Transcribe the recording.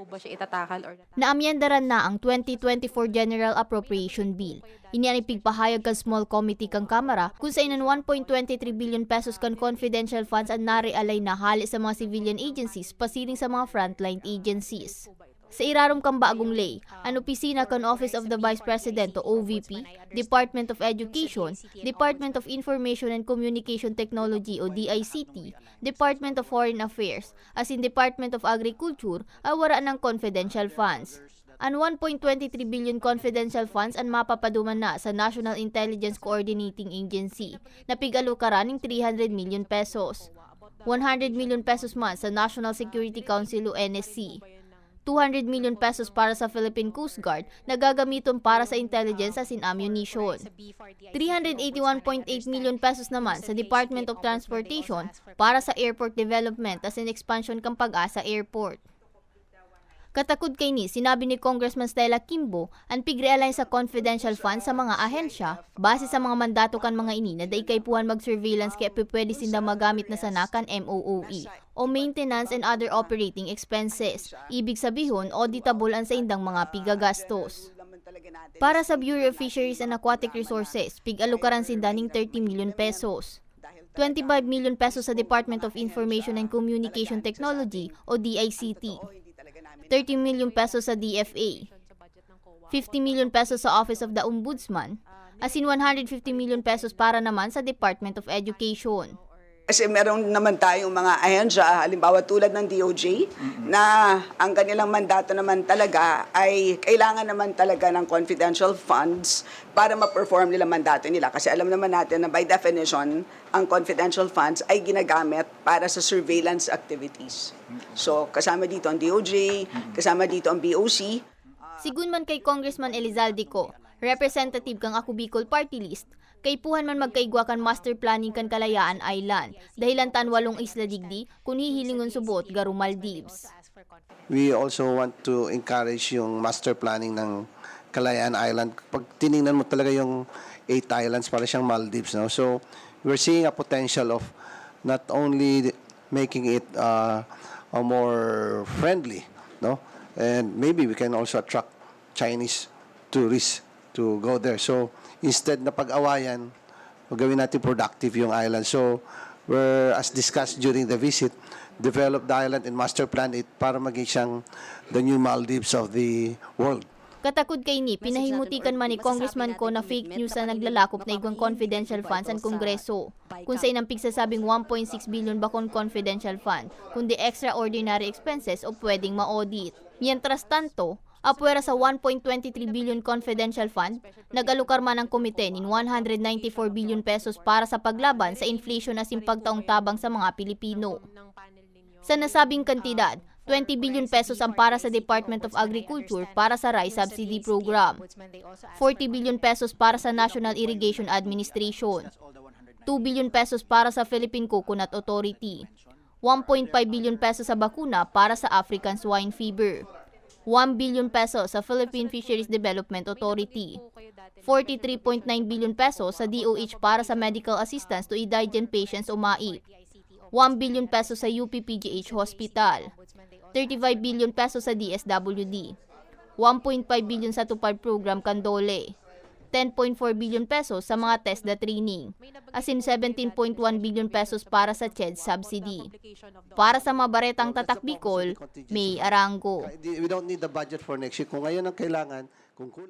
po ba siya itatakal or Naamyendaran na ang 2024 General Appropriation Bill. Inianipig pahayag kan small committee kang Kamara kung sa inan 1.23 billion pesos kan confidential funds ang narealay na hali sa mga civilian agencies pasiring sa mga frontline agencies. Sa irarom kang baagong lay, ang opisina kan Office of the Vice President o OVP, Department of Education, Department of Information and Communication Technology o DICT, Department of Foreign Affairs, as in Department of Agriculture, ay wara ng confidential funds. Ang 1.23 billion confidential funds ang mapapaduman na sa National Intelligence Coordinating Agency na pigalukaran ng 300 million pesos. 100 million pesos man sa National Security Council o NSC. 200 million pesos para sa Philippine Coast Guard na gagamiton para sa intelligence as in ammunition. 381.8 million pesos naman sa Department of Transportation para sa airport development as in expansion kang pag-asa airport. Katakod kay ni, sinabi ni Congressman Stella Kimbo ang pig-realign sa confidential funds sa mga ahensya base sa mga mandato kan mga ini na daikay puhan mag-surveillance kaya pwede sinda magamit na sanakan MOOE o Maintenance and Other Operating Expenses. Ibig sabihin, auditable ang sa indang mga pigagastos. Para sa Bureau of Fisheries and Aquatic Resources, pig-alukaran sinda ng 30 million pesos. 25 million pesos sa Department of Information and Communication Technology o DICT. 30 million pesos sa DFA, 50 million pesos sa Office of the Ombudsman, as in 150 million pesos para naman sa Department of Education. Kasi meron naman tayong mga ahensya, halimbawa tulad ng DOJ, na ang kanilang mandato naman talaga ay kailangan naman talaga ng confidential funds para ma-perform nila mandato nila. Kasi alam naman natin na by definition, ang confidential funds ay ginagamit para sa surveillance activities. So kasama dito ang DOJ, kasama dito ang BOC, Sigun man kay Congressman Elizalde ko, representative kang ako Bicol Party List, kay puhan man magkaigwa kan master planning kan Kalayaan Island, dahilan tan walong isla digdi, kun hihilingon subot garo Maldives. We also want to encourage yung master planning ng Kalayaan Island. Pag tiningnan mo talaga yung eight islands, para siyang Maldives. No? So, we're seeing a potential of not only making it uh, more friendly, no? and maybe we can also attract Chinese tourists to go there. So, instead na pag-awayan, gawin natin productive yung island. So, we're, as discussed during the visit, develop the island and master plan it para maging siyang the new Maldives of the world. Katakod kay ni, pinahimutikan man ni Congressman ko na fake news na naglalakop na igwang confidential funds ang Kongreso. Kung sa inang pigsasabing 1.6 billion bakon confidential fund, kundi extraordinary expenses o pwedeng ma-audit. Mientras tanto, apwera sa 1.23 billion confidential fund, nagalukar man ang komite nin 194 billion pesos para sa paglaban sa inflation na simpagtaong tabang sa mga Pilipino. Sa nasabing kantidad, 20 billion pesos ang para sa Department of Agriculture para sa rice subsidy program. 40 billion pesos para sa National Irrigation Administration. 2 billion pesos para sa Philippine Coconut Authority. 1.5 billion pesos sa bakuna para sa African swine fever. 1 billion pesos sa Philippine Fisheries Development Authority. 43.9 billion pesos sa DOH para sa medical assistance to indigent patients o MAIP. 1 billion pesos sa UPPGH Hospital. 35 billion pesos sa DSWD. 1.5 billion sa Tupad Program Kandole. 10.4 billion pesos sa mga test na training. As in 17.1 billion pesos para sa CHED subsidy. Para sa mga baretang tatak Bicol, May Arango. We don't need the budget for next year. Kung ngayon ang kailangan, kung kulang